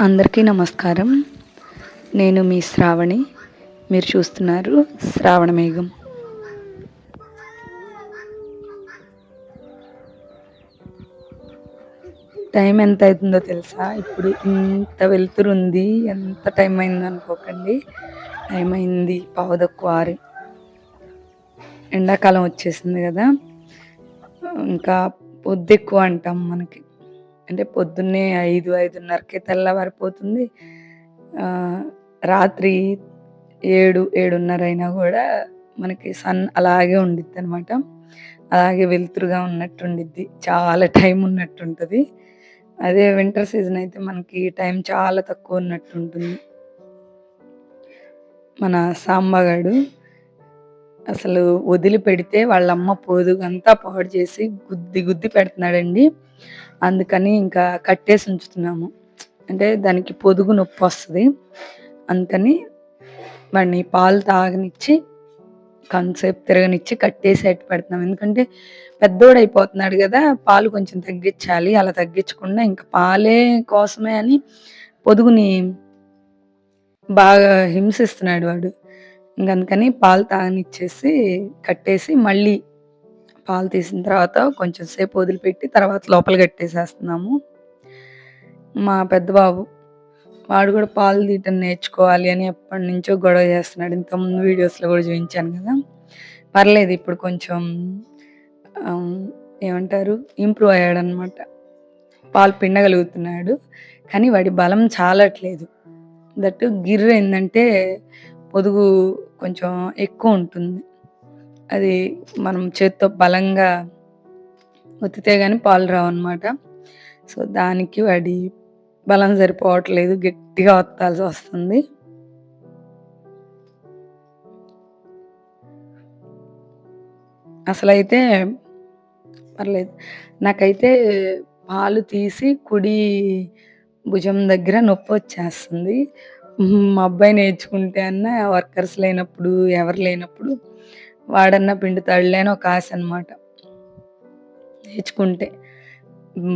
అందరికీ నమస్కారం. నేను మీ శ్రావణి. మీరు చూస్తున్నారు శ్రావణమేఘం టైం ఎంత అవుతుందో తెలుసా? ఇప్పుడు ఇంత వెలుతురుంది ఎంత టైం అయింది అనుకోకండి. టైం అయింది పావుదక్కువ ఆరు. ఎండాకాలం వచ్చేసింది కదా. ఇంకా పొద్దు ఎక్కువ అంటాం మనకి. అంటే పొద్దున్నే ఐదు ఐదున్నరకే తెల్లవారిపోతుంది. రాత్రి ఏడు ఏడున్నర అయినా కూడా మనకి సన్ అలాగే ఉండిద్ది అనమాట అలాగే వెలుతురుగా ఉన్నట్టు ఉండిద్ది చాలా టైం ఉన్నట్టు ఉంటుంది అదే వింటర్ సీజన్ అయితే మనకి టైం చాలా తక్కువ ఉన్నట్టు ఉంటుంది మన సాంబగాడు అసలు వదిలిపెడితే వాళ్ళమ్మ పోదుగంతా పాడు చేసి గుద్ది గుద్ది పెడుతున్నాడండి. అందుకని ఇంకా కట్టేసి ఉంచుతున్నాము. అంటే దానికి పొదుగు నొప్పి వస్తుంది. అందుకని వాడిని పాలు తాగనిచ్చి కొంతసేపు తిరగనిచ్చి కట్టేసి పెడుతున్నాం. ఎందుకంటే పెద్దోడు అయిపోతున్నాడు కదా పాలు కొంచెం తగ్గించాలి. అలా తగ్గించకుండా ఇంకా పాలే కోసమే అని పొదుగుని బాగా హింసిస్తున్నాడు వాడు. ఇంక అందుకని పాలు తాగనిచ్చేసి కట్టేసి మళ్ళీ పాలు తీసిన తర్వాత కొంచెం సేపు వదిలిపెట్టి తర్వాత లోపల కట్టేసేస్తున్నాము. మా పెద్దబాబు వాడు కూడా పాలు తీయటం నేర్చుకోవాలి అని ఎప్పటి నుంచో గొడవ చేస్తున్నాడు. ఇంతకుముందు వీడియోస్లో కూడా చూపించాను కదా. పర్లేదు ఇప్పుడు కొంచెం ఏమంటారు ఇంప్రూవ్ అయ్యాడనమాట పాలు పిండగలుగుతున్నాడు. కానీ వాడి బలం చాలట్లేదు. దట్టు గిర్ర ఏంటంటే పొదుగు కొంచెం ఎక్కువ ఉంటుంది. అది మనం చేత్తో బలంగా ఒత్తితే కానీ పాలు రావు అనమాట సో దానికి వాడి బలం సరిపోవట్లేదు గట్టిగా ఒత్తాల్సి వస్తుంది. అసలైతే పర్లేదు. నాకైతే పాలు తీసి కుడి భుజం దగ్గర నొప్పి వచ్చేస్తుంది. మా అబ్బాయి నేర్చుకుంటే అన్న వర్కర్స్ లేనప్పుడు ఎవరు లేనప్పుడు వాడన్నా పిండుతాడులే అని ఒక ఆశ అనమాట నేర్చుకుంటే.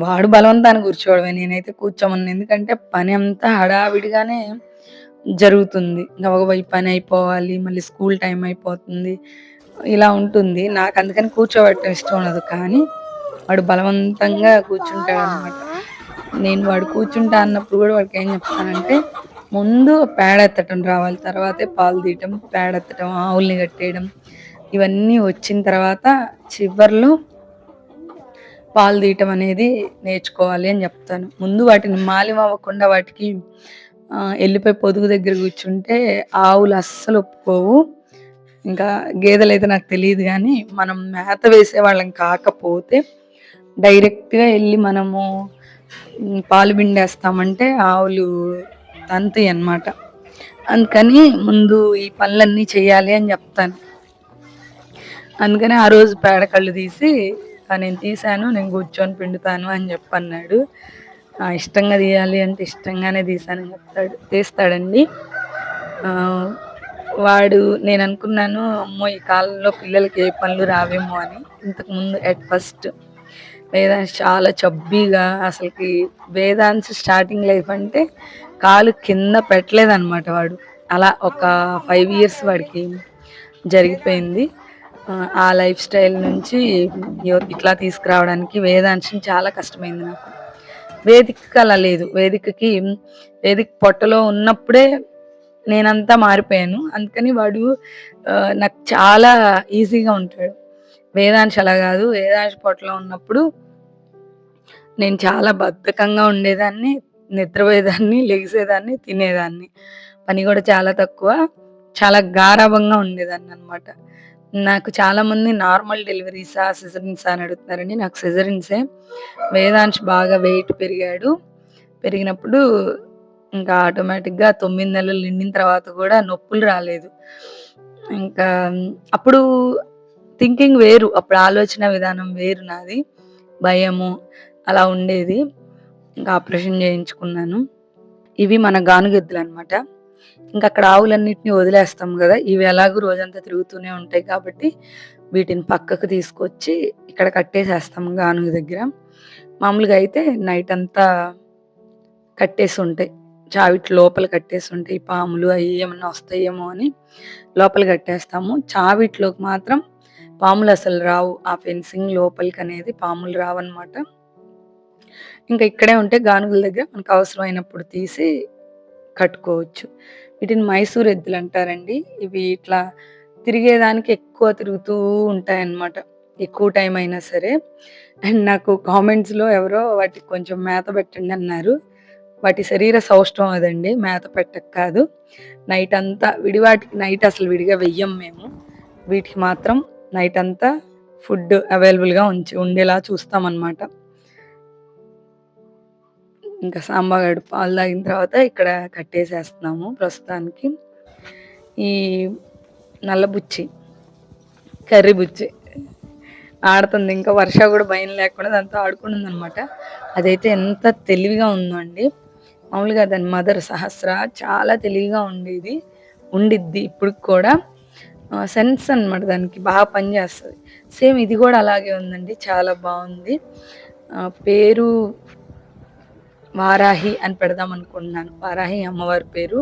వాడు బలవంతాన్ని కూర్చోవడమే నేనైతే కూర్చోమని ఎందుకంటే పని అంతా హడావిడిగానే జరుగుతుంది. గబగబా పని అయిపోవాలి మళ్ళీ స్కూల్ టైం అయిపోతుంది ఇలా ఉంటుంది. నాకు అందుకని కూర్చోబెట్టడం ఇష్టం ఉండదు. కానీ వాడు బలవంతంగా కూర్చుంటాడు అనమాట నేను వాడు కూర్చుంటా అన్నప్పుడు కూడా వాడికి ఏం చెప్తానంటే ముందు పేడ ఎత్తటం రావాలి. తర్వాతే పాలు తీయటం పేడ ఎత్తటం ఆవుల్ని కట్టేయడం ఇవన్నీ వచ్చిన తర్వాత చివర్లో పాలు తీయటం అనేది నేర్చుకోవాలి అని చెప్తాను. ముందు వాటిని మాలిం అవ్వకుండా వాటికి ఎల్లిపోయి వెళ్ళిపోయి పొదుగు దగ్గర కూర్చుంటే ఆవులు అస్సలు ఒప్పుకోవు. ఇంకా గేదెలు అయితే నాకు తెలియదు కానీ మనం మేత వేసే వాళ్ళం కాకపోతే డైరెక్ట్గా వెళ్ళి మనము పాలు పిండేస్తామంటే ఆవులు తంతి అన్నమాట. అందుకని ముందు ఈ పనులన్నీ చేయాలి అని చెప్తాను. అందుకని ఆ రోజు పేడకళ్ళు తీసి నేను తీశాను నేను కూర్చొని పిండుతాను అని చెప్పన్నాడు. ఇష్టంగా తీయాలి అంటే ఇష్టంగానే తీసానని చెప్తాడు తీస్తాడండి. వాడు నేను అనుకున్నాను అమ్మో ఈ కాలంలో పిల్లలకి ఏ పనులు రావేమో అని. ఇంతకుముందు ఎట్ ఫస్ట్ వేదాంశ్ చాలా చబ్బీగా అసలుకి వేదాంశ్ స్టార్టింగ్ లైఫ్ అంటే కాలు కింద పెట్టలేదన్నమాట వాడు. అలా ఒక ఫైవ్ ఇయర్స్ వాడికి జరిగిపోయింది. ఆ, లైఫ్ స్టైల్ నుంచి ఇట్లా తీసుకురావడానికి వేదాంశం చాలా కష్టమైంది నాకు. వేదికకి అలా లేదు. వేదికకి వేదిక పొట్టలో ఉన్నప్పుడే నేనంతా మారిపోయాను. అందుకని వాడు నాకు చాలా ఈజీగా ఉంటాడు. వేదాంశ అలా కాదు. వేదాంశ పొట్టలో ఉన్నప్పుడు నేను చాలా బద్ధకంగా ఉండేదాన్ని నిద్రపోయేదాన్ని లెగిసేదాన్ని తినేదాన్ని. పని కూడా చాలా తక్కువ. చాలా గారాభంగా ఉండేదాన్ని అనమాట నాకు చాలా మంది నార్మల్ డెలివరీసా సిజరిన్సా అని అడుగుతున్నారండి. నాకు సిజరిన్సే. వేదాంశ్ బాగా వెయిట్ పెరిగాడు. పెరిగినప్పుడు ఇంకా ఆటోమేటిక్గా తొమ్మిది నెలలు నిండిన తర్వాత కూడా నొప్పులు రాలేదు. ఇంకా అప్పుడు థింకింగ్ వేరు. అప్పుడు ఆలోచన విధానం వేరు నాది. భయము అలా ఉండేది. ఇంకా ఆపరేషన్ చేయించుకున్నాను. ఇవి మన గానుగెద్దులు అనమాట ఇంకా అక్కడ ఆవులన్నింటినీ వదిలేస్తాం కదా. ఇవి ఎలాగో రోజంతా తిరుగుతూనే ఉంటాయి కాబట్టి వీటిని పక్కకు తీసుకొచ్చి ఇక్కడ కట్టేసేస్తాం గానుగ దగ్గర. మామూలుగా అయితే నైట్ అంతా కట్టేసి ఉంటాయి. చావిటి లోపల కట్టేసి ఉంటాయి. పాములు అవి ఏమన్నా వస్తాయేమో అని లోపల కట్టేస్తాము. చావిట్లోకి మాత్రం పాములు అసలు రావు. ఆ ఫెన్సింగ్ లోపలికి అనేది పాములు రావన్నమాట. ఇంకా ఇక్కడే ఉంటే గానుగుల దగ్గర మనకు అవసరమైనప్పుడు తీసి కట్టుకోవచ్చు. వీటిని మైసూర్ ఎద్దులు అంటారండి. ఇవి ఇట్లా తిరిగేదానికి ఎక్కువ తిరుగుతూ ఉంటాయన్నమాట. ఎక్కువ టైం అయినా సరే. అండ్ నాకు కామెంట్స్లో ఎవరో వాటికి కొంచెం మేత పెట్టండి అన్నారు. వాటి శరీర సౌష్టం అదండి. మేత పెట్టక కాదు. నైట్ అంతా విడివాటికి నైట్ అసలు విడిగా వెయ్యం మేము. వీటికి మాత్రం నైట్ అంతా ఫుడ్ అవైలబుల్గా ఉంచి ఉండేలా చూస్తామన్నమాట. ఇంకా సాంబాగాడు పాలు తాగిన తర్వాత ఇక్కడ కట్టేసేస్తున్నాము ప్రస్తుతానికి. ఈ నల్ల బుచ్చి కర్రీ బుచ్చి. ఆడుతుంది. ఇంకా వర్ష కూడా భయం లేకుండా దాంతో ఆడుకుంటుంది అనమాట అదైతే ఎంత తెలివిగా ఉందో అండి మామూలుగా దాని మదర్ సహస్ర చాలా తెలివిగా ఉండేది. ఉండిద్ది ఇప్పుడు కూడా. సెన్స్ అనమాట దానికి. బాగా పనిచేస్తుంది సేమ్ ఇది కూడా అలాగే ఉందండి. చాలా బాగుంది. పేరు వారాహి అని పెడదాం అనుకుంటున్నాను. వారాహి అమ్మవారి పేరు.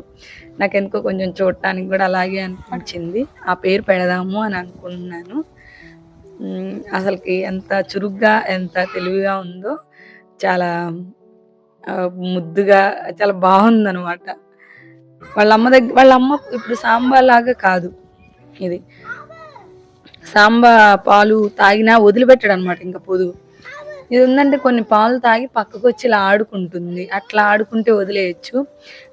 నాకు ఎందుకో కొంచెం చూడటానికి కూడా అలాగే అనిపించింది. ఆ పేరు పెడదాము అని అనుకుంటున్నాను. అసలుకి ఎంత చురుగ్గా ఎంత తెలివిగా ఉందో చాలా ముద్దుగా చాలా బాగుందనమాట వాళ్ళ అమ్మ దగ్గర వాళ్ళ అమ్మ ఇప్పుడు సాంబా లాగా కాదు ఇది. సాంబా పాలు తాగినా వదిలిపెట్టాడు అనమాట ఇంకా పొదుగు. ఇది ఉందంటే కొన్ని పాలు తాగి పక్కకు వచ్చి ఇలా ఆడుకుంటుంది. అట్లా ఆడుకుంటే వదిలేయచ్చు.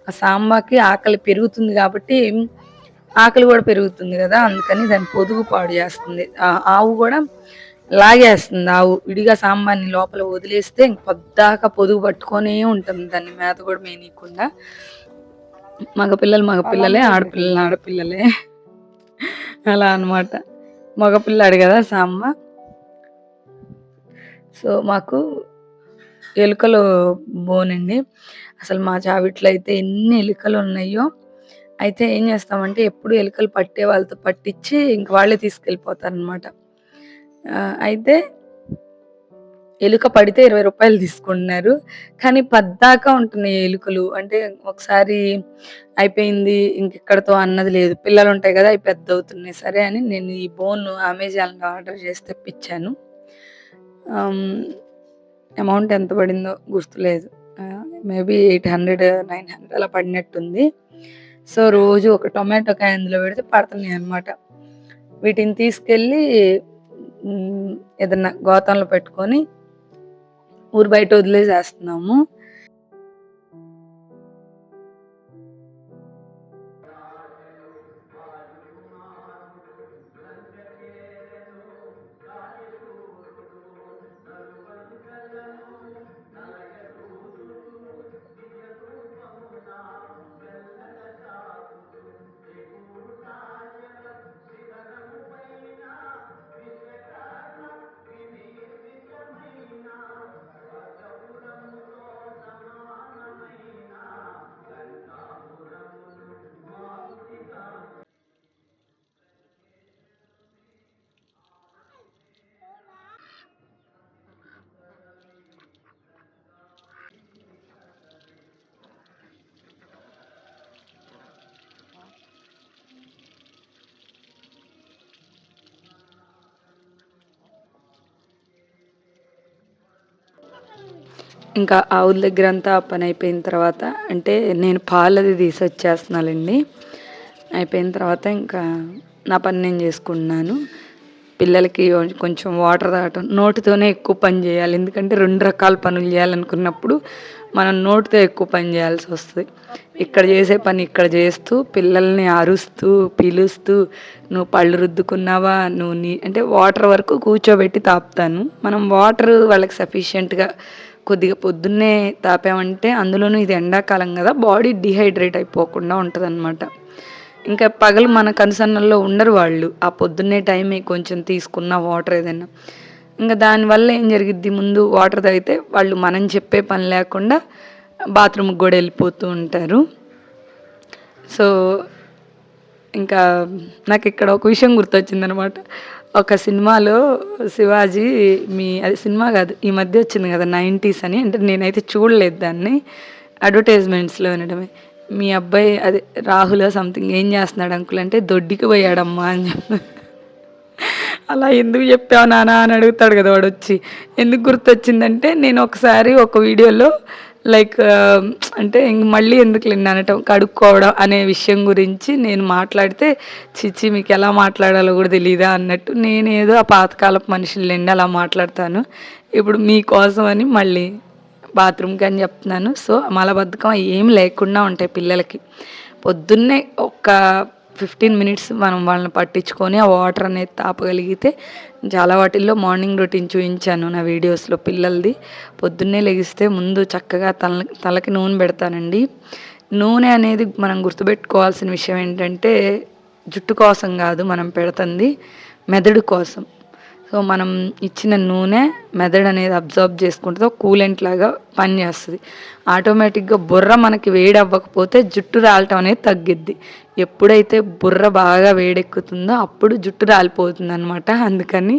ఆ సాంబాకి ఆకలి పెరుగుతుంది కాబట్టి ఆకలి కూడా పెరుగుతుంది కదా అందుకని దాన్ని పొదుగు పాడు చేస్తుంది. ఆవు కూడా లాగేస్తుంది ఆవు. విడిగా సాంబార్ని లోపల వదిలేస్తే ఇంక పొద్దాక పొదుగు పట్టుకొనే ఉంటుంది దాన్ని మేత కూడా మేనీయకుండా. మగపిల్లలు మగపిల్లలే ఆడపిల్లలు ఆడపిల్లలే. అలా అనమాట మగపిల్లాడు కదా సాంబ? సో మాకు ఎలుకలు బోనండి. అసలు మా చావిట్లో అయితే ఎన్ని ఎలుకలు ఉన్నాయో. అయితే ఏం చేస్తామంటే ఎప్పుడు ఎలుకలు పట్టే వాళ్ళతో పట్టించి ఇంక వాళ్ళే తీసుకెళ్ళిపోతారనమాట అయితే ఎలుక పడితే ఇరవై రూపాయలు తీసుకుంటున్నారు. కానీ పద్దాకా ఉంటున్నాయి ఎలుకలు. అంటే ఒకసారి అయిపోయింది ఇంకెక్కడతో అన్నది లేదు. పిల్లలు ఉంటాయి కదా అవి పెద్ద అవుతున్నాయి సరే అని నేను ఈ బోన్ అమెజాన్లో ఆర్డర్ చేసి తెప్పించాను. Um, అమౌంట్ ఎంత పడిందో గుర్తులేదు. Maybe eight hundred nine hundred అలా పడినట్టుంది. సో రోజు ఒక టొమాటో కాయ అందులో పెడితే పడుతున్నాయి అనమాట వీటిని తీసుకెళ్ళి ఏదన్నా గోతంలో పెట్టుకొని ఊరు బయట వదిలేసేస్తున్నాము. ఇంకా ఆవుల దగ్గర అంతా పని అయిపోయిన తర్వాత అంటే నేను పాలది అది తీసొచ్చేస్తున్నానండి అయిపోయిన తర్వాత ఇంకా నా పని నేను చేసుకుంటున్నాను. పిల్లలకి కొంచెం వాటర్ తాగటం నోటితోనే ఎక్కువ పని చేయాలి. ఎందుకంటే రెండు రకాల పనులు చేయాలనుకున్నప్పుడు మనం నోటితో ఎక్కువ పని చేయాల్సి వస్తుంది. ఇక్కడ చేసే పని ఇక్కడ చేస్తూ పిల్లల్ని అరుస్తూ పిలుస్తూ నువ్వు పళ్ళు రుద్దుకున్నావా? నువ్వు నీ అంటే వాటర్ వరకు కూర్చోబెట్టి తాపుతాను. మనం వాటర్ వాళ్ళకి సఫిషియెంట్గా కొద్దిగా పొద్దున్నే తాపామంటే అందులోనూ ఇది ఎండాకాలం కదా బాడీ డిహైడ్రేట్ అయిపోకుండా ఉంటుంది అనమాట ఇంకా పగలు మన కన్సర్నల్లో ఉండరు వాళ్ళు. ఆ పొద్దున్నే టైమే కొంచెం తీసుకున్న వాటర్ ఏదైనా. ఇంకా దానివల్ల ఏం జరిగిద్ది? ముందు వాటర్ తాగితే వాళ్ళు మనం చెప్పే పని లేకుండా బాత్రూమ్కి కూడా వెళ్ళిపోతూ ఉంటారు. సో ఇంకా నాకు ఇక్కడ ఒక విషయం గుర్తొచ్చిందనమాట ఒక సినిమాలో శివాజీ మీ అది సినిమా కాదు ఈ మధ్య వచ్చింది కదా నైంటీస్ అని. అంటే నేనైతే చూడలేదు దాన్ని. అడ్వర్టైజ్మెంట్స్లో వినడమే మీ అబ్బాయి అదే రాహుల్ సంథింగ్ ఏం చేస్తున్నాడు అంకుల్ అంటే దొడ్డికి పోయాడమ్మా అని చెప్పి. అలా ఎందుకు చెప్పావు నానా అని అడుగుతాడు కదా వాడు వచ్చి. ఎందుకు గుర్తొచ్చిందంటే నేను ఒకసారి ఒక వీడియోలో లైక్ అంటే ఇంక మళ్ళీ ఎందుకు అనటం కడుక్కోవడం అనే విషయం గురించి నేను మాట్లాడితే చిచ్చి మీకు ఎలా మాట్లాడాలో కూడా తెలియదా అన్నట్టు నేనేదో ఆ పాతకాలపు మనుషులండి అలా మాట్లాడతాను. ఇప్పుడు మీకోసం అని మళ్ళీ బాత్రూమ్కి అని చెప్తున్నాను. సో మలబద్ధకం ఏం లేకుండా ఉంటాయి పిల్లలకి. పొద్దున్నే ఒక ఫిఫ్టీన్ మినిట్స్ మనం వాళ్ళని పట్టించుకొని ఆ వాటర్ అనేది తాపగలిగితే చాలా వాటిల్లో మార్నింగ్ రొటీన్ చూపించాను నా వీడియోస్లో పిల్లలది. పొద్దున్నే లెగిస్తే ముందు చక్కగా తల తలకి నూనె పెడతానండి. నూనె అనేది మనం గుర్తుపెట్టుకోవాల్సిన విషయం ఏంటంటే జుట్టు కోసం కాదు మనం పెడుతుంది మెదడు కోసం. సో మనం ఇచ్చిన నూనె మెదడు అనేది అబ్జర్వ్ చేసుకుంటుందో కూలెంట్ లాగా పనిచేస్తుంది ఆటోమేటిక్గా బుర్ర మనకి వేడి అవ్వకపోతే జుట్టు రాలటం అనేది తగ్గిద్ది. ఎప్పుడైతే బుర్ర బాగా వేడెక్కుతుందో అప్పుడు జుట్టు రాలిపోతుంది అనమాట అందుకని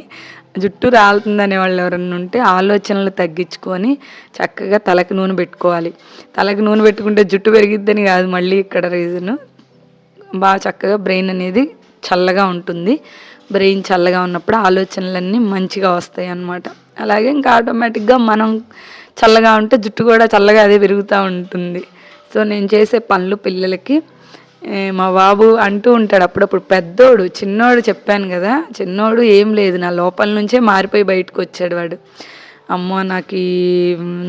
జుట్టు రాలుతుందనే వాళ్ళు ఎవరన్నా ఉంటే ఆలోచనలు తగ్గించుకొని చక్కగా తలకి నూనె పెట్టుకోవాలి. తలకి నూనె పెట్టుకుంటే జుట్టు పెరిగిద్దని కాదు మళ్ళీ ఇక్కడ రీజను. బాగా చక్కగా బ్రెయిన్ అనేది చల్లగా ఉంటుంది. బ్రెయిన్ చల్లగా ఉన్నప్పుడు ఆలోచనలన్నీ మంచిగా వస్తాయి అన్నమాట. అలాగే ఇంకా ఆటోమేటిక్గా మనం చల్లగా ఉంటే జుట్టు కూడా చల్లగా అదే పెరుగుతూ ఉంటుంది. సో నేను చేసే పనులు పిల్లలకి మా బాబు అంటూ ఉంటాడు అప్పుడప్పుడు పెద్దోడు చిన్నోడు చెప్పాను కదా చిన్నోడు ఏం లేదు నా లోపల నుంచే మారిపోయి బయటకు వచ్చాడు వాడు. అమ్మ నాకు ఈ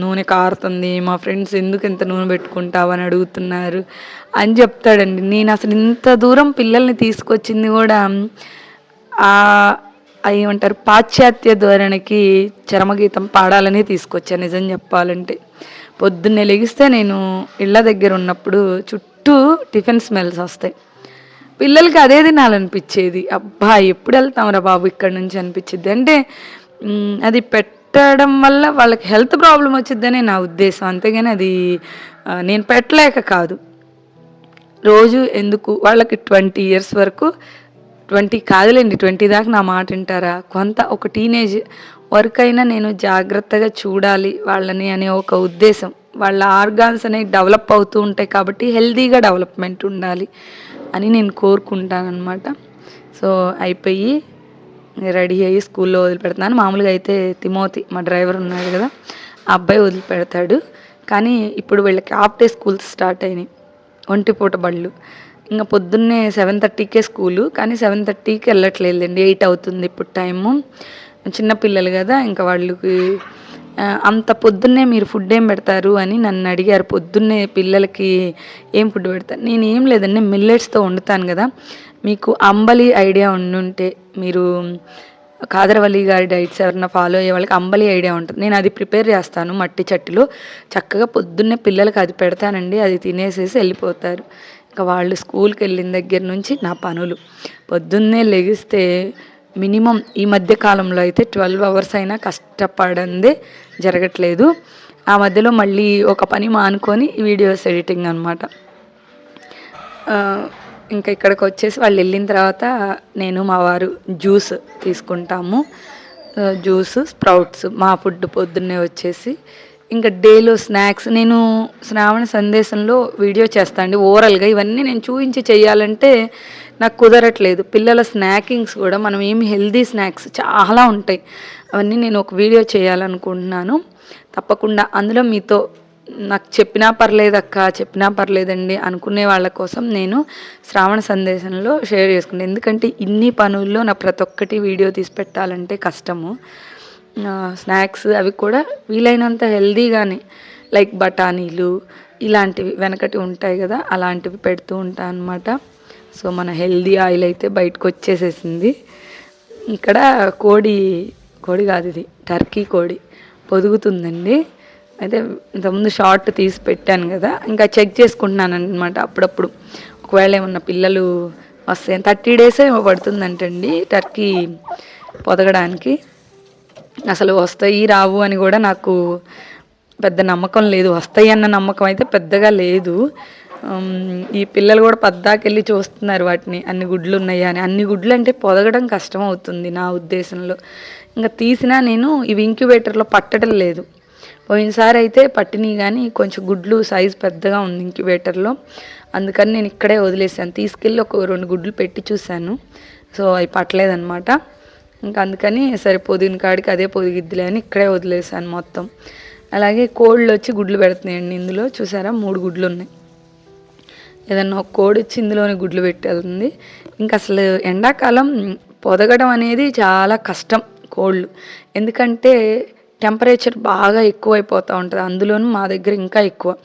నూనె కారుతుంది మా ఫ్రెండ్స్ ఎందుకు ఇంత నూనె పెట్టుకుంటావు అని అడుగుతున్నారు అని చెప్తాడండి. నేను అసలు ఇంత దూరం పిల్లల్ని తీసుకొచ్చింది కూడా ఏమంటారు పాశ్చాత్య ధోరణికి చరమగీతం పాడాలని తీసుకొచ్చాను నిజం చెప్పాలంటే. పొద్దున్నే లెగిస్తే నేను ఇళ్ళ దగ్గర ఉన్నప్పుడు చుట్టూ టిఫిన్ స్మెల్స్ వస్తాయి. పిల్లలకి అదే తినాలనిపించేది. అబ్బా ఎప్పుడు వెళ్తాంరా బాబు ఇక్కడ నుంచి అనిపించింది. అంటే అది పెట్టడం వల్ల వాళ్ళకి హెల్త్ ప్రాబ్లం వచ్చిందనే నా ఉద్దేశం. అంతేగాని అది నేను పెట్టలేక కాదు. రోజు ఎందుకు? వాళ్ళకి ట్వంటీ ఇయర్స్ వరకు ట్వంటీ కాదులేండి ట్వంటీ దాకా నా మాట వింటారా? కొంత ఒక టీనేజ్ వర్క్ అయినా నేను జాగ్రత్తగా చూడాలి వాళ్ళని అనే ఒక ఉద్దేశం. వాళ్ళ ఆర్గాన్స్ అనేవి డెవలప్ అవుతూ ఉంటాయి కాబట్టి హెల్తీగా డెవలప్మెంట్ ఉండాలి అని నేను కోరుకుంటానమాట సో అయిపోయి రెడీ అయ్యి స్కూల్లో వదిలిపెడతాను. మామూలుగా అయితే తిమోతి మా డ్రైవర్ ఉన్నాడు కదా ఆ అబ్బాయి వదిలిపెడతాడు. కానీ ఇప్పుడు వీళ్ళకి ఆఫ్ డే స్కూల్స్ స్టార్ట్ అయినాయి. ఒంటిపూట బళ్ళు. ఇంకా పొద్దున్నే సెవెన్ థర్టీకే స్కూలు కానీ సెవెన్ థర్టీకి వెళ్ళట్లేదండి ఎయిట్ అవుతుంది ఇప్పుడు టైము. చిన్నపిల్లలు కదా ఇంకా వాళ్ళకి అంత పొద్దున్నే మీరు ఫుడ్ ఏం పెడతారు అని నన్ను అడిగారు. పొద్దున్నే పిల్లలకి ఏం ఫుడ్ పెడతారు నేను ఏం లేదండి మిల్లెట్స్తో వండుతాను కదా. మీకు అంబలి ఐడియా ఉండుంటే మీరు కాదరవల్లి గారి డైట్స్ ఎవరైనా ఫాలో అయ్యే వాళ్ళకి అంబలి ఐడియా ఉంటుంది. నేను అది ప్రిపేర్ చేస్తాను మట్టి చట్టిలో. చక్కగా పొద్దున్నే పిల్లలకి అది పెడతానండి అది తినేసేసి వెళ్ళిపోతారు. ఇంకా వాళ్ళు స్కూల్కి వెళ్ళిన దగ్గర నుంచి నా పనులు. పొద్దున్నే లెగిస్తే మినిమం ఈ మధ్య కాలంలో అయితే ట్వెల్వ్ అవర్స్ అయినా కష్టపడందే జరగట్లేదు. ఆ మధ్యలో మళ్ళీ ఒక పని మానుకొని వీడియోస్ ఎడిటింగ్ అనమాట ఇంకా ఇక్కడికి వచ్చేసి వాళ్ళు వెళ్ళిన తర్వాత నేను మా వారు జ్యూస్ తీసుకుంటాము. జ్యూస్ స్ప్రౌట్స్ మా ఫుడ్ పొద్దున్నే వచ్చేసి ఇంకా డేలో స్నాక్స్ నేను శ్రావణ సందేశంలో వీడియో చేస్తాను అండి ఓవరాల్గా ఇవన్నీ నేను చూపించి చేయాలంటే నాకు కుదరట్లేదు. పిల్లల స్నాకింగ్స్ కూడా మనం ఏమి హెల్దీ స్నాక్స్ చాలా ఉంటాయి. అవన్నీ నేను ఒక వీడియో చేయాలనుకుంటున్నాను. తప్పకుండా అందులో మీతో నాకు చెప్పినా పర్లేదక్క చెప్పినా పర్లేదండి అనుకునే వాళ్ళ కోసం నేను శ్రావణ సందేశంలో షేర్ చేసుకుంటాను. ఎందుకంటే ఇన్ని పనుల్లో నా ప్రతి ఒక్కటి వీడియో తీసి పెట్టాలంటే కష్టము. స్నాక్స్ అవి కూడా వీలైనంత హెల్దీగానే లైక్ బఠానీలు ఇలాంటివి వెనకటి ఉంటాయి కదా అలాంటివి పెడుతూ ఉంటాను అనమాట సో మన హెల్దీ ఆయిల్ అయితే బయటకు వచ్చేసేసింది. ఇక్కడ కోడి కోడి కాదు ఇది టర్కీ కోడి పొదుగుతుందండి. అయితే ఇంతకుముందు షార్ట్ తీసి పెట్టాను కదా ఇంకా చెక్ చేసుకుంటున్నాను అనమాట అప్పుడప్పుడు. ఒకవేళ ఏమన్నా పిల్లలు వస్తే థర్టీ డేసే పడుతుందంటండి టర్కీ పొదగడానికి. అసలు వస్తాయి రావు అని కూడా నాకు పెద్ద నమ్మకం లేదు. వస్తాయి అన్న నమ్మకం అయితే పెద్దగా లేదు. ఈ పిల్లలు కూడా పద్దాకెళ్ళి చూస్తున్నారు వాటిని. అన్ని గుడ్లు ఉన్నాయా అని. అన్ని గుడ్లు అంటే పొదగడం కష్టం అవుతుంది నా ఉద్దేశంలో. ఇంకా తీసినా నేను ఇవి ఇంక్యుబేటర్లో పట్టడం లేదు. పోయినసారి అయితే పట్టినవి కానీ కొంచెం గుడ్లు సైజ్ పెద్దగా ఉంది ఇంక్యుబేటర్లో. అందుకని నేను ఇక్కడే వదిలేసాను. తీసుకెళ్ళి ఒక రెండు గుడ్లు పెట్టి చూశాను. సో అవి పట్టలేదన్నమాట. ఇంకా అందుకని సరే పొదిగిన కాడికి అదే పొదిగిద్దిలే అని ఇక్కడే వదిలేసాను మొత్తం. అలాగే కోళ్ళు వచ్చి గుడ్లు పెడుతున్నాయండి ఇందులో. చూసారా? మూడు గుడ్లు ఉన్నాయి ఏదన్నా ఒక కోడి వచ్చి ఇందులోనే గుడ్లు పెట్టి ఇంకా అసలు ఎండాకాలం పొదగడం అనేది చాలా కష్టం కోళ్ళు. ఎందుకంటే టెంపరేచర్ బాగా ఎక్కువైపోతూ ఉంటుంది. అందులోనూ మా దగ్గర ఇంకా ఎక్కువ.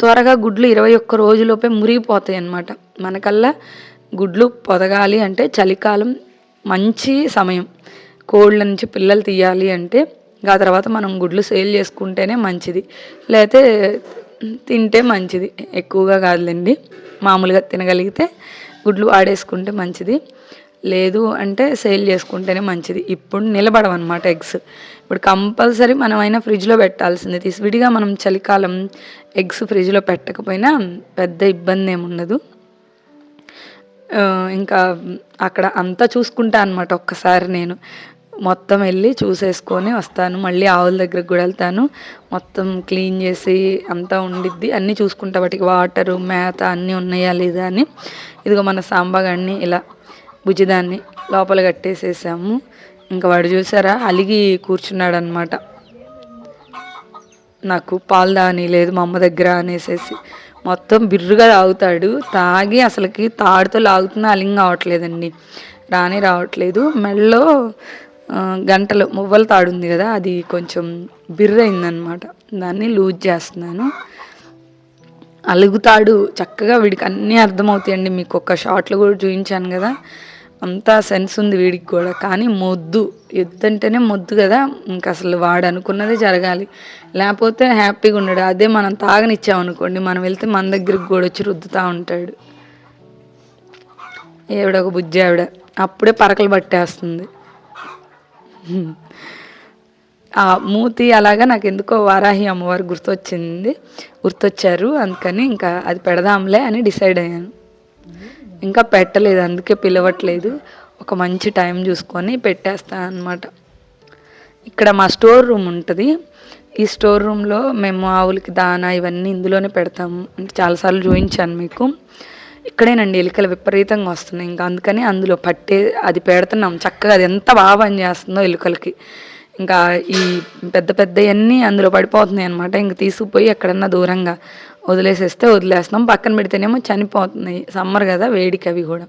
త్వరగా గుడ్లు ఇరవై ఒక్క రోజులోపే మురిగిపోతాయి అన్నమాట మనకల్లా గుడ్లు పొదగాలి అంటే చలికాలం మంచి సమయం. కోళ్ళ నుంచి పిల్లలు తీయాలి అంటే ఆ తర్వాత మనం గుడ్లు సేల్ చేసుకుంటేనే మంచిది. లేకపోతే తింటే మంచిది. ఎక్కువగా కాదులేండి. మామూలుగా తినగలిగితే గుడ్లు వాడేసుకుంటే మంచిది. లేదు అంటే సేల్ చేసుకుంటేనే మంచిది. ఇప్పుడు నిలబడవన్నమాట ఎగ్స్. ఇప్పుడు కంపల్సరీ మనమైనా ఫ్రిడ్జ్లో పెట్టాల్సింది. తీసి విడిగా మనం చలికాలం ఎగ్స్ ఫ్రిడ్జ్లో పెట్టకపోయినా పెద్ద ఇబ్బంది ఏమి ఉండదు ఇంకా అక్కడ అంతా చూసుకుంటా అనమాట ఒక్కసారి నేను. మొత్తం వెళ్ళి చూసేసుకొని వస్తాను. మళ్ళీ ఆవుల దగ్గరకు కూడా వెళ్తాను. మొత్తం క్లీన్ చేసి అంతా ఉండిద్ది. అన్నీ చూసుకుంటా వాటికి వాటరు మేత అన్నీ ఉన్నాయా లేదా అని. ఇదిగో మన సాంబాగాన్ని ఇలా భుజిదాన్ని లోపల కట్టేసేసాము. ఇంకా వాడు చూసారా? అలిగి కూర్చున్నాడు అనమాట నాకు పాలు దాని లేదు మా అమ్మ దగ్గర అనేసేసి. మొత్తం బిర్రుగా తాగుతాడు. తాగి అసలుకి తాడుతో లాగుతున్నా అలింగ్ కావట్లేదండి రాని రావట్లేదు. మెడలో గంటలు మువ్వల తాడు ఉంది కదా అది కొంచెం బిర్రైందనమాట. దాన్ని లూజ్ చేస్తున్నాను. అలుగుతాడు. చక్కగా వీడికి అన్నీ అర్థమవుతాయండి. మీకు ఒక షార్ట్లో కూడా చూపించాను కదా. అంతా సెన్స్ ఉంది వీడికి కూడా. కానీ మొద్దు. ఎద్దు అంటేనే మొద్దు కదా. ఇంకా అసలు వాడు అనుకున్నదే జరగాలి. లేకపోతే హ్యాపీగా ఉండడు. అదే మనం తాగనిచ్చామనుకోండి మనం వెళ్తే మన దగ్గరికి కూడా వచ్చి రుద్దుతూ ఉంటాడు. ఏవిడ ఒక బుజ్జి ఆవిడ. అప్పుడే పరకలు పట్టేస్తుంది. ఆ మూతి అలాగా నాకు ఎందుకో వారాహి అమ్మవారు గుర్తొచ్చింది. గుర్తొచ్చారు. అందుకని ఇంకా అది పెడదాంలే అని డిసైడ్ అయ్యాను. ఇంకా పెట్టలేదు అందుకే పిలవట్లేదు. ఒక మంచి టైం చూసుకొని పెట్టేస్తాను అనమాట ఇక్కడ మా స్టోర్ రూమ్ ఉంటుంది. ఈ స్టోర్ రూమ్లో మేము ఆవులకి దానా ఇవన్నీ ఇందులోనే పెడతాము. అంటే చాలాసార్లు చూపించాను మీకు. ఇక్కడేనండి ఎలుకలు విపరీతంగా వస్తున్నాయి. ఇంకా అందుకని అందులో పట్టే అది పెడుతున్నాం. చక్కగా అది ఎంత బాగా పనిచేస్తుందో ఎలుకలకి. ఇంకా ఈ పెద్ద పెద్దవన్నీ అందులో పడిపోతున్నాయి అనమాట ఇంక తీసుకుపోయి ఎక్కడన్నా దూరంగా వదిలేసేస్తే వదిలేస్తున్నాం. పక్కన పెడితేనేమో చనిపోతున్నాయి. సమ్మర్ కదా వేడికి అవి కూడా.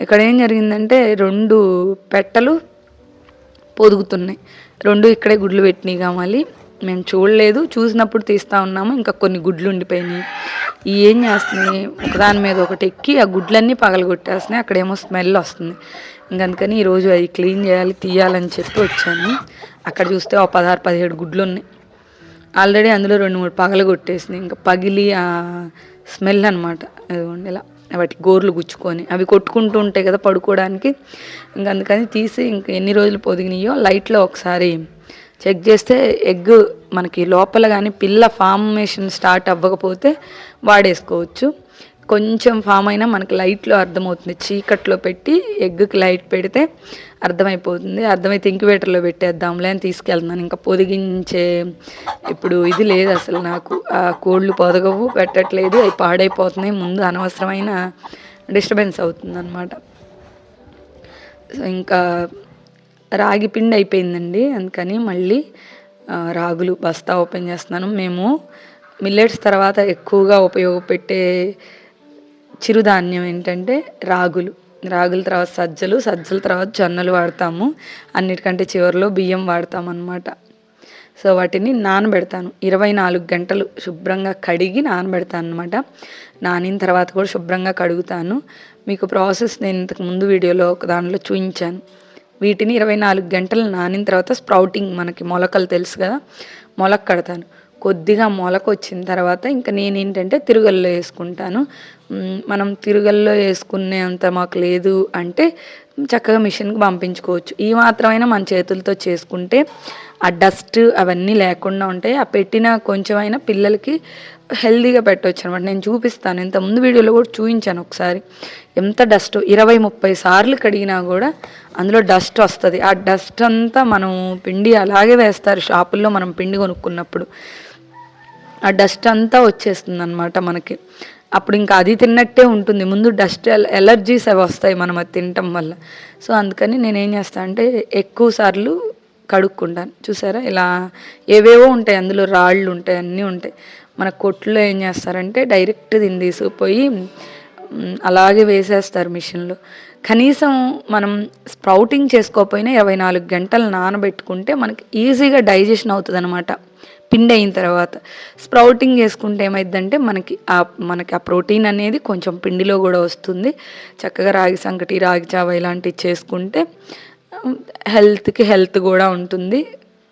ఇక్కడ ఏం జరిగిందంటే రెండు పెట్టలు పొదుగుతున్నాయి. రెండు ఇక్కడే గుడ్లు పెట్టినాయి కావాలి. మేము చూడలేదు. చూసినప్పుడు తీస్తూ ఉన్నాము. ఇంకా కొన్ని గుడ్లు ఉండిపోయినాయి. ఇవి ఏం చేస్తున్నాయి? ఒకదాని మీద ఒకటి ఎక్కి ఆ గుడ్లన్నీ పగలగొట్టేస్తున్నాయి. అక్కడేమో స్మెల్ వస్తుంది. ఇంక అందుకని ఈరోజు అవి క్లీన్ చేయాలి తీయాలని చెప్పి వచ్చాను. అక్కడ చూస్తే ఒక పదహారు పదిహేడు గుడ్లు ఉన్నాయి. ఆల్రెడీ అందులో రెండు మూడు పగలు కొట్టేసినాయి ఇంకా పగిలి ఆ స్మెల్ అనమాట ఇలా. వాటి గోర్లు గుచ్చుకొని. అవి కొట్టుకుంటూ ఉంటాయి కదా పడుకోవడానికి. ఇంక అందుకని తీసి ఇంక ఎన్ని రోజులు పొదిగినాయో లైట్లో ఒకసారి చెక్ చేస్తే ఎగ్ మనకి లోపల కానీ పిల్ల ఫార్మేషన్ స్టార్ట్ అవ్వకపోతే వాడేసుకోవచ్చు. కొంచెం ఫామ్ అయినా మనకి లైట్లో అర్థమవుతుంది. చీకట్లో పెట్టి ఎగ్కి లైట్ పెడితే అర్థమైపోతుంది. అర్థమైతే ఇంక్యుబేటర్లో పెట్టేద్దాంలే అని తీసుకెళ్తున్నాను. ఇంకా పొదిగించే ఇప్పుడు ఇది లేదు అసలు నాకు. ఆ కోళ్ళు పొదగవు పెట్టట్లేదు అవి పాడైపోతున్నాయి. ముందు అనవసరమైన డిస్టర్బెన్స్ అవుతుంది అనమాట సో ఇంకా రాగి పిండి అయిపోయిందండి. అందుకని మళ్ళీ రాగులు బస్తా ఓపెన్ చేస్తున్నాను. మేము మిల్లెట్స్ తర్వాత ఎక్కువగా ఉపయోగపెట్టే చిరుధాన్యం ఏంటంటే రాగులు. రాగుల తర్వాత సజ్జలు సజ్జల తర్వాత జొన్నలు వాడతాము. అన్నిటికంటే చివరిలో బియ్యం వాడతాం అన్నమాట సో వాటిని నానబెడతాను. ఇరవై నాలుగు గంటలు శుభ్రంగా కడిగి నానబెడతాను అనమాట నానిన తర్వాత కూడా శుభ్రంగా కడుగుతాను. మీకు ప్రాసెస్ నేను ఇంతకు ముందు వీడియోలో ఒక దానిలో చూపించాను. వీటిని ఇరవై నాలుగు గంటలు నానిన తర్వాత స్ప్రౌటింగ్ మనకి మొలకలు తెలుసు కదా మొలక కడతాను. కొద్దిగా మొలక వచ్చిన తర్వాత ఇంకా నేను ఏంటంటే తిరుగల్లో వేసుకుంటాను. మనం తిరుగల్లో వేసుకునే అంత మాకు లేదు అంటే చక్కగా మిషన్కి పంపించుకోవచ్చు. ఈ మాత్రమైనా మన చేతులతో చేసుకుంటే ఆ డస్ట్ అవన్నీ లేకుండా ఉంటాయి. ఆ పెట్టిన కొంచెమైనా పిల్లలకి హెల్తీగా పెట్టవచ్చు అనమాట నేను చూపిస్తాను. ఇంత ముందు వీడియోలో కూడా చూపించాను ఒకసారి. ఎంత డస్ట్? ఇరవై ముప్పై సార్లు కడిగినా కూడా అందులో డస్ట్ వస్తుంది. ఆ డస్ట్ అంతా మనం పిండి అలాగే వేస్తారు షాపుల్లో మనం పిండి కొనుక్కున్నప్పుడు. ఆ డస్ట్ అంతా వచ్చేస్తుంది అనమాట మనకి. అప్పుడు ఇంకా అది తిన్నట్టే ఉంటుంది. ముందు డస్ట్ ఎలర్జీస్ అవి వస్తాయి మనం అది తినటం వల్ల. సో అందుకని నేను ఏం చేస్తాను అంటే ఎక్కువ సార్లు కడుక్కుంటాను. చూసారా? ఇలా ఏవేవో ఉంటాయి. అందులో రాళ్ళు ఉంటాయి అన్నీ ఉంటాయి. మన కొట్లో ఏం చేస్తారంటే డైరెక్ట్ దీన్ని తీసుకుపోయి అలాగే వేసేస్తారు మిషన్లో. కనీసం మనం స్ప్రౌటింగ్ చేసుకోకపోయినా ఇరవై నాలుగు గంటలు నానబెట్టుకుంటే మనకి ఈజీగా డైజెషన్ అవుతుంది అనమాట పిండి అయిన తర్వాత స్ప్రౌటింగ్ చేసుకుంటే ఏమైందంటే మనకి ఆ మనకి ఆ ప్రోటీన్ అనేది కొంచెం పిండిలో కూడా వస్తుంది. చక్కగా రాగి సంకటి రాగి చావ ఇలాంటివి చేసుకుంటే హెల్త్కి హెల్త్ కూడా ఉంటుంది.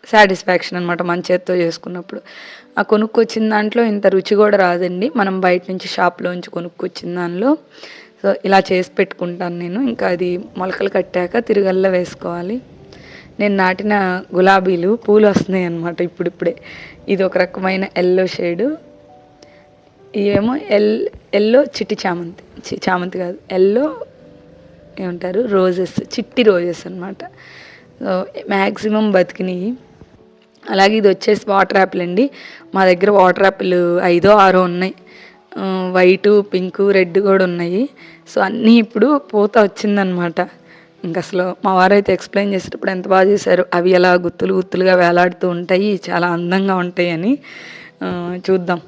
సాటిస్ఫాక్షన్ అనమాట మన చేత్తో చేసుకున్నప్పుడు. ఆ కొనుక్కొచ్చిన దాంట్లో ఇంత రుచి కూడా రాదండి. మనం బయట నుంచి షాప్లోంచి కొనుక్కొచ్చిన దానిలో. సో ఇలా చేసి పెట్టుకుంటాను నేను. ఇంకా అది మొలకలు కట్టాక తిరగల్లో వేసుకోవాలి. నేను నాటిన గులాబీలు పూలు వస్తున్నాయి అనమాట ఇప్పుడిప్పుడే. ఇది ఒక రకమైన ఎల్లో షేడు. ఇవేమో ఎల్ ఎల్లో చిట్టి చామంతి చామంతి కాదు ఎల్లో ఏమంటారు? రోజెస్ చిట్టి రోజెస్ అనమాట సో మ్యాక్సిమం బతికినాయి. అలాగే ఇది వచ్చేసి వాటర్ యాపిల్ అండి. మా దగ్గర వాటర్ యాపిల్ ఐదో ఆరో ఉన్నాయి. వైటు పింకు రెడ్ కూడా ఉన్నాయి. సో అన్నీ ఇప్పుడు పూత వచ్చిందనమాట ఇంక అసలు మా వారైతే ఎక్స్ప్లెయిన్ చేసేటప్పుడు ఎంత బాగా చేశారు అవి ఎలా గుత్తులు గుత్తులుగా వేలాడుతూ ఉంటాయి చాలా అందంగా ఉంటాయి అని చూద్దాం.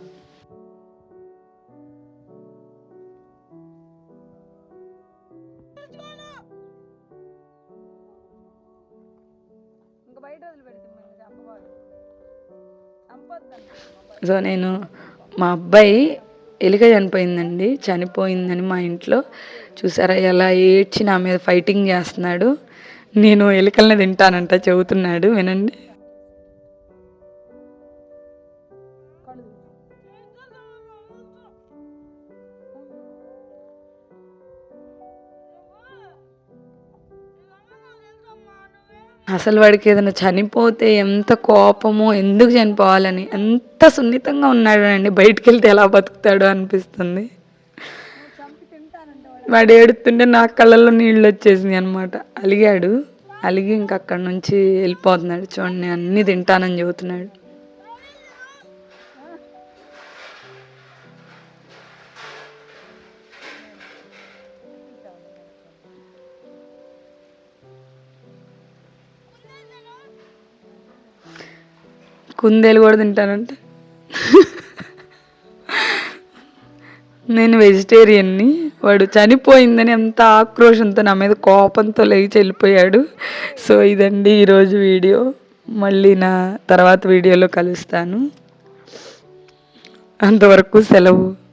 సో నేను మా అబ్బాయి ఎలుక చనిపోయిందండి. చనిపోయిందని మా ఇంట్లో చూసారా ఎలా ఏడ్చి నా మీద ఫైటింగ్ చేస్తున్నాడు. నేను ఎలుకల్ని తింటానంట చెబుతున్నాడు వినండి. అసలు వాడికి ఏదైనా చనిపోతే ఎంత కోపమో ఎందుకు చనిపోవాలని ఎంత సున్నితంగా ఉన్నాడు అండి బయటికి వెళ్తే ఎలా బతుకుతాడో అనిపిస్తుంది. వాడు ఏడుతుంటే నా కళ్ళల్లో నీళ్ళు వచ్చేసింది అనమాట అలిగాడు. అలిగి ఇంక అక్కడి నుంచి వెళ్ళిపోతున్నాడు. చూడండి అన్నీ తింటానని చెబుతున్నాడు. కుందేలు కూడా తింటానంట. నేను వెజిటేరియన్ని వాడు చనిపోయిందని ఎంత ఆక్రోషంతో నా మీద కోపంతో లేచి వెళ్ళిపోయాడు. సో ఇదండి ఈరోజు వీడియో. మళ్ళీ నా తర్వాత వీడియోలో కలుస్తాను. అంతవరకు సెలవు.